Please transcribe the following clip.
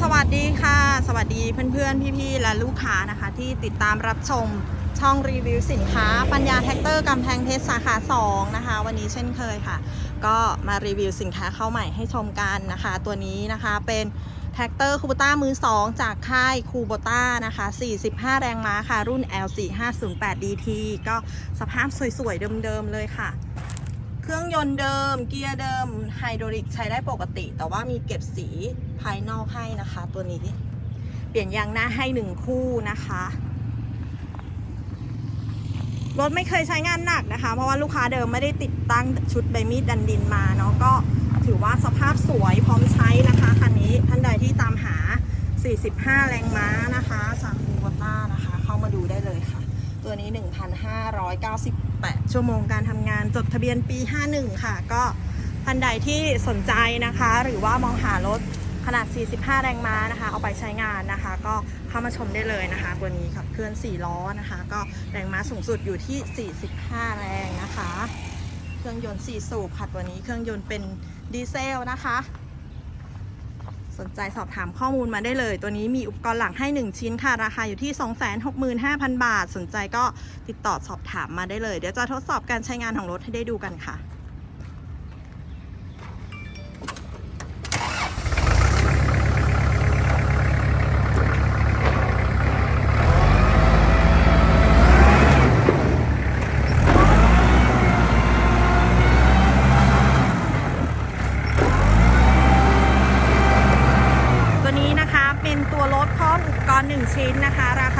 สวัสดีค่ะ สวัสดีเพื่อนๆ พี่ๆ และลูกค้านะคะ ที่ติดตามรับชมช่องรีวิวสินค้า ปัญญาแท็กเตอร์กำแพงเพชรสาขา 2 นะคะ วันนี้เช่นเคยค่ะ ก็มารีวิวสินค้าเข้าใหม่ให้ชมกันนะคะ ตัวนี้นะคะเป็นแท็กเตอร์คูบต้ามือ 2 จากค่ายคูโบต้านะคะ 45 แรงม้าค่ะ รุ่น L4508DT ก็สภาพสวยๆ เดิมๆ เลยค่ะ เครื่องยนต์เดิม เกียร์เดิมไฮดรอลิกใช้ได้ปกติ แต่ว่ามีเก็บสีภายนอกให้นะคะ ตัวนี้ เปลี่ยนยางหน้าให้หนึ่งคู่นะคะรถไม่เคยใช้งานหนักนะคะ เพราะว่าลูกค้าเดิมไม่ได้ติดตั้งชุดใบมีดดันดินมาเนาะก็ถือว่าสภาพสวยพร้อมใช้นะคะคันนี้ท่านใดที่ตามหา 45 แรงม้านะคะจากคูโบต้านะคะ เข้ามาดูได้เลยค่ะ ตัวนี้ 1,590 8 ชั่วโมงการทำงานจดทะเบียนปี 51 ค่ะ ก็ท่านใดที่สนใจนะคะ หรือว่ามองหารถขนาด 45 แรงม้านะคะ เอาไปใช้งานนะคะ ก็เข้ามาชมได้เลยนะคะ ตัวนี้ขับเคลื่อน 4 ล้อนะคะ ก็แรงม้าสูงสุดอยู่ที่ 45 แรงนะคะ เครื่องยนต์ 4 สูบค่ะตัวนี้เครื่องยนต์เป็นดีเซลนะคะ นใจสอบถามข้อมูลมาได้เลย ตัวนี้มีอุปกรณ์หลังให้ 1 ชิ้นค่ะ ราคาอยู่ที่ 265,000 บาท สนใจก็ติดต่อสอบถามมาได้เลย เดี๋ยวจะทดสอบการใช้งานของรถให้ได้ดูกันค่ะ ตัวนี้นะคะเป็นตัวรถพร้อมอุปกรณ์ 1 ชิ้นนะคะรา